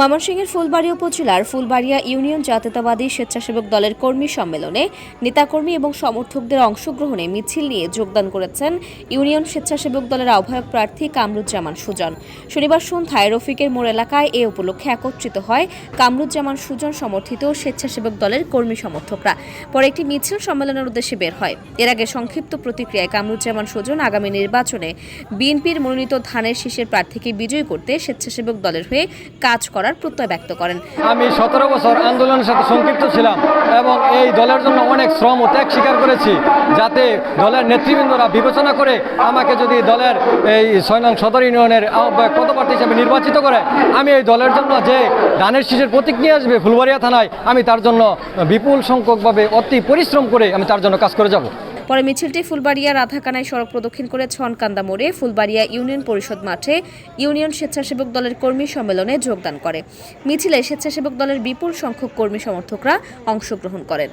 ময়মনসিংহের ফুলবাড়ী উপজেলার ফুলবাড়িয়া ইউনিয়ন জাতীয়তাবাদী স্বেচ্ছাসেবক দলের কর্মী সম্মেলনে নেতাকর্মী এবং সমর্থকদের অংশগ্রহণে মিছিল নিয়ে যোগদান করেছেন ইউনিয়ন স্বেচ্ছাসেবক দলের আহ্বায়ক প্রার্থী কামরুজ্জামান সুজন। শনিবার সন্ধ্যায় রফিকের মোড় এলাকায় এ উপলক্ষে একত্রিত হয় কামরুজ্জামান সুজন সমর্থিত স্বেচ্ছাসেবক দলের কর্মী সমর্থকরা। পরে একটি মিছিল সম্মেলনের উদ্দেশ্যে বের হয়। এর আগে সংক্ষিপ্ত প্রতিক্রিয়ায় কামরুজ্জামান সুজন আগামী নির্বাচনে বিএনপির মনোনীত ধানের শীষের প্রার্থীকে বিজয়ী করতে স্বেচ্ছাসেবক দলের হয়ে কাজ করার প্রত্যয় ব্যক্ত করেন। আমি সতেরো বছর আন্দোলনের সাথে সংক্ষিপ্ত ছিলাম এবং এই দলের জন্য অনেক শ্রম ও ত্যাগ স্বীকার করেছি যাতে দলের নেতৃবৃন্দরা বিবেচনা করে আমাকে যদি দলের এই ছয় নং সদর ইউনিয়নের পদপ্রার্থী হিসেবে নির্বাচিত করে, আমি এই দলের জন্য যে ধানের শীষের প্রতীক নিয়ে আসবে ফুলবাড়িয়া থানায়, আমি তার জন্য বিপুল সংখ্যকভাবে অতি পরিশ্রম করে আমি তার জন্য কাজ করে যাব। পরে মিছিলটি ফুলবাড়িয়া রাধাকানায় সড়ক প্রদক্ষিণ করে ছনকান্দা মোড়ে ফুলবাড়িয়া ইউনিয়ন পরিষদ মাঠে ইউনিয়ন স্বেচ্ছাসেবক দলের কর্মী সম্মেলনে যোগদান করে। মিছিলে স্বেচ্ছাসেবক দলের বিপুল সংখ্যক কর্মী সমর্থকরা অংশগ্রহণ করেন।